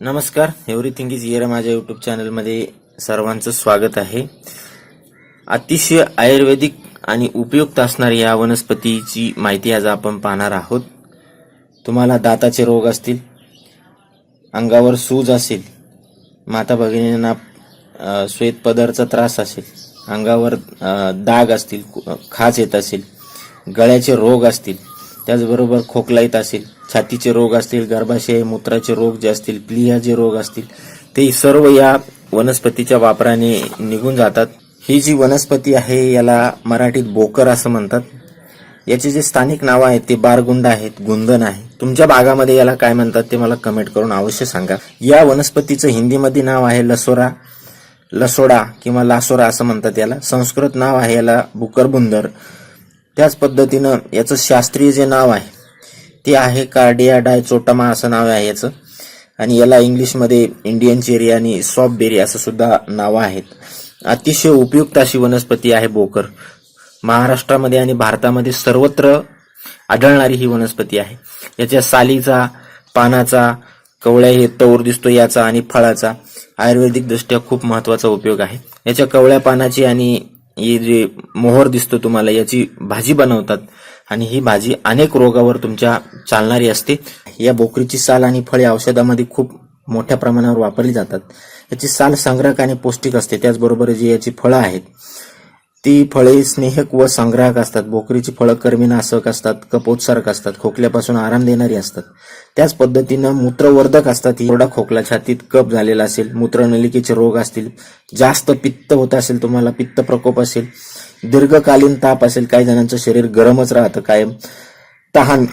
नमस्कार. Everything is here माझ्या YouTube चॅनलमध्ये सर्वांचं स्वागत आहे. अतिशय आयुर्वेदिक आणि उपयुक्त असणारी या वनस्पतीची माहिती आज आपण पाहणार आहोत. तुम्हाला दाताचे रोग असतील अंगावर सूज असेल माता भगिनींना श्वेतपदरचा श्वेत पदरचा त्रास असेल अंगावर दाग असतील कु- खाज येत असेल गळ्याचे रोग असतील त्याचबरोबर खोकला येत असेल छातीचे रोग असतील गर्भाशय मूत्राचे रोग जे असतील प्लियाचे रोग असतील ते सर्व या वनस्पतीच्या वापराने निघून जातात. ही जी वनस्पती आहे याला मराठीत बोकर असं म्हणतात. याचे जे स्थानिक नाव आहेत ते बारगुंड आहेत गुंदन आहे. तुमच्या भागामध्ये याला काय म्हणतात ते मला कमेंट करून अवश्य सांगा. या वनस्पतीचं हिंदीमध्ये नाव आहे लसोरा लसोडा किंवा लासोरा असं म्हणतात याला. संस्कृत नाव आहे याला बुकरबुंदर. त्याच पद्धतीनं याचं शास्त्रीय जे नाव आहे ते आहे कार्डिया डायचोटमा असं नाव आहे याचं. आणि याला इंग्लिशमध्ये इंडियन चेरी आणि सॉफ्ट बेरी असं सुद्धा नावं आहेत. अतिशय उपयुक्त अशी वनस्पती आहे बोकर. महाराष्ट्रामध्ये आणि भारतामध्ये सर्वत्र आढळणारी ही वनस्पती आहे. याच्या सालीचा पानाचा कवळ्या हे तौर दिसतो याचा आणि फळाचा आयुर्वेदिक दृष्ट्या खूप महत्त्वाचा उपयोग आहे. याच्या कवळ्या पानाची आणि ही जे मोहर दिसतो तुम्हाला याची भाजी बनवतात आणि ही भाजी अनेक रोगावर तुमच्या चालणारी असते. या बोकरीची साल आणि फळे औषधामध्ये खूप मोठ्या प्रमाणावर वापरली जातात. याची साल संग्रहक आणि पौष्टिक असते. त्याचबरोबर जी याची फळं आहेत ती फळे स्नेहक व संग्राहक असतात. बोकरीची फळं कर्मीनाशक असतात कपोत्सारक असतात खोकल्यापासून आराम देणारी असतात. त्याच पद्धतीनं मूत्रवर्धक असतात. ही एवढा खोकला छातीत कप झालेला असेल मूत्रनलिकेचे रोग असतील जास्त पित्त होत असेल तुम्हाला पित्त प्रकोप असेल दीर्घकालीन ताप असेल काही जणांचं शरीर गरमच राहतं कायम तहान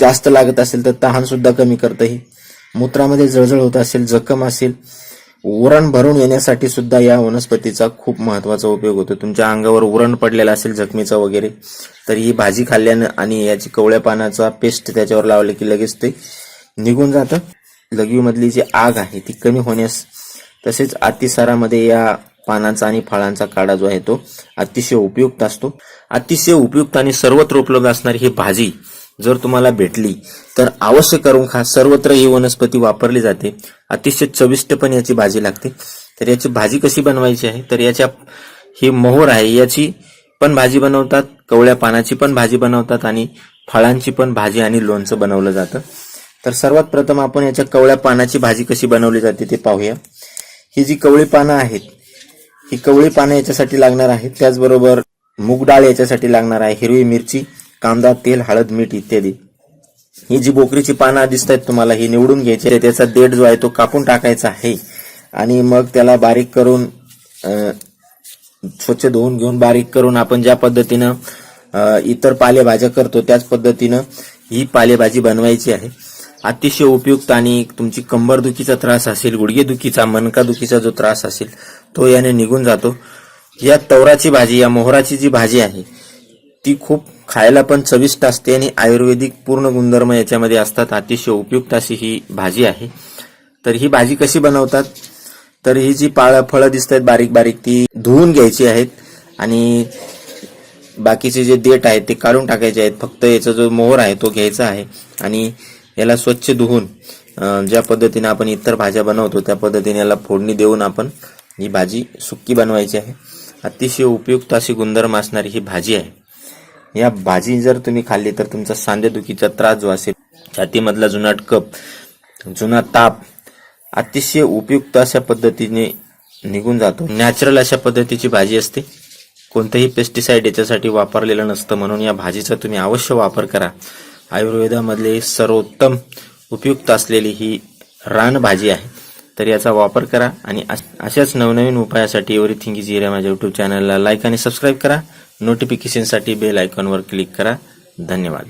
जास्त लागत असेल तर तहान सुद्धा कमी करतं ही. मूत्रामध्ये जळजळ होत असेल जखम असेल उरण भरून येण्यासाठी सुद्धा या वनस्पतीचा खूप महत्त्वाचा उपयोग होतो. तुमच्या अंगावर उरण पडलेलं असेल जखमीचा वगैरे तर ही भाजी खाल्ल्यानं आणि याची कवळ्या पानाचा पेस्ट त्याच्यावर लावले की लगेच ते निघून जातं. लघवीमधली जी आग आहे ती कमी होण्यास तसेच अतिसारामध्ये या पानांचा आणि फळांचा काढा जो आहे तो अतिशय उपयुक्त असतो. अतिशय उपयुक्त आणि सर्वत्र उपलब्ध असणारी ही भाजी जर तुम्हाला भेटली तर अवश्य करून खा. सर्वत्र ही वनस्पती वापरली जाते. अतिशय चविष्ट पण याची भाजी लागते. तर याची भाजी कशी बनवायची आहे? तर याच्या ही मोहर आहे. याची पण भाजी बनवतात कवळ्या पानाची पण भाजी बनवतात आणि फळांची पण भाजी आणि लोणचं बनवलं जातं. तर सर्वात प्रथम आपण याच्या कवळ्या पानाची भाजी कशी बनवली जाते ते पाहूया. ही जी कवळी पानं आहेत ही कवळी पानं याच्यासाठी लागणार आहेत. त्याचबरोबर मूग डाळ याच्यासाठी लागणार आहे. हिरवी मिरची कांदा तेल हळद मीठ इत्यादी. ही जी बोकरीची पानं दिसत आहेत तुम्हाला ही निवडून घ्यायची. आहे. त्याचा देठ जो आहे तो कापून टाकायचा आहे. आणि मग त्याला बारीक करून स्वच्छ धुवून घेऊन बारीक करून आपण ज्या पद्धतीनं इतर पालेभाज्या करतो त्याच पद्धतीनं ही पालेभाजी बनवायची आहे. अतिशय उपयुक्त आणि तुमची कंबरदुखीचा त्रास असेल गुडघेदुखीचा मनकादुखीचा जो त्रास असेल तो याने निघून जातो. या तवराची भाजी या मोहराची जी भाजी आहे ती खूप खायला पण चविष्ट असते आणि आयुर्वेदिक पूर्ण गुणधर्म याच्यामध्ये असतात. अतिशय उपयुक्त अशी ही भाजी आहे. तर ही भाजी कशी बनवतात? तर ही जी पाळ फळं दिसत आहेत बारीक बारीक ती धुवून घ्यायची आहेत. आणि बाकीचे जे देठ आहेत ते काढून टाकायचे आहेत. फक्त याचा जो मोहर आहे तो घ्यायचा आहे. आणि याला स्वच्छ धुवून ज्या पद्धतीने आपण इतर भाज्या बनवतो त्या पद्धतीने याला फोडणी देऊन आपण ही भाजी सुक्की बनवायची आहे. अतिशय उपयुक्त अशी गुणधर्म असणारी ही भाजी आहे. या भाजी जर तुम्ही खाल्ली तर तुमचा सांधेदुखीचा त्रास जो असेल छातीमधला जुनाट कप जुना ताप अतिशय उपयुक्त अशा पद्धतीने निघून जातो. नॅचरल अशा पद्धतीची भाजी असते. कोणतंही पेस्टिसाइड याच्यासाठी वापरलेलं नसतं म्हणून या भाजीचा तुम्ही अवश्य वापर करा. आयुर्वेदामधले सर्वोत्तम उपयुक्त असलेली ही रानभाजी आहे. तर याचा वापर करा आणि अशाच नवनवीन उपायासाठी एव्हरीथिंग इज इरे माझ्या युट्यूब चॅनलला लाईक आणि सबस्क्राईब करा. नोटिफिकेशनसाठी बेल आयकॉनवर क्लिक करा. धन्यवाद.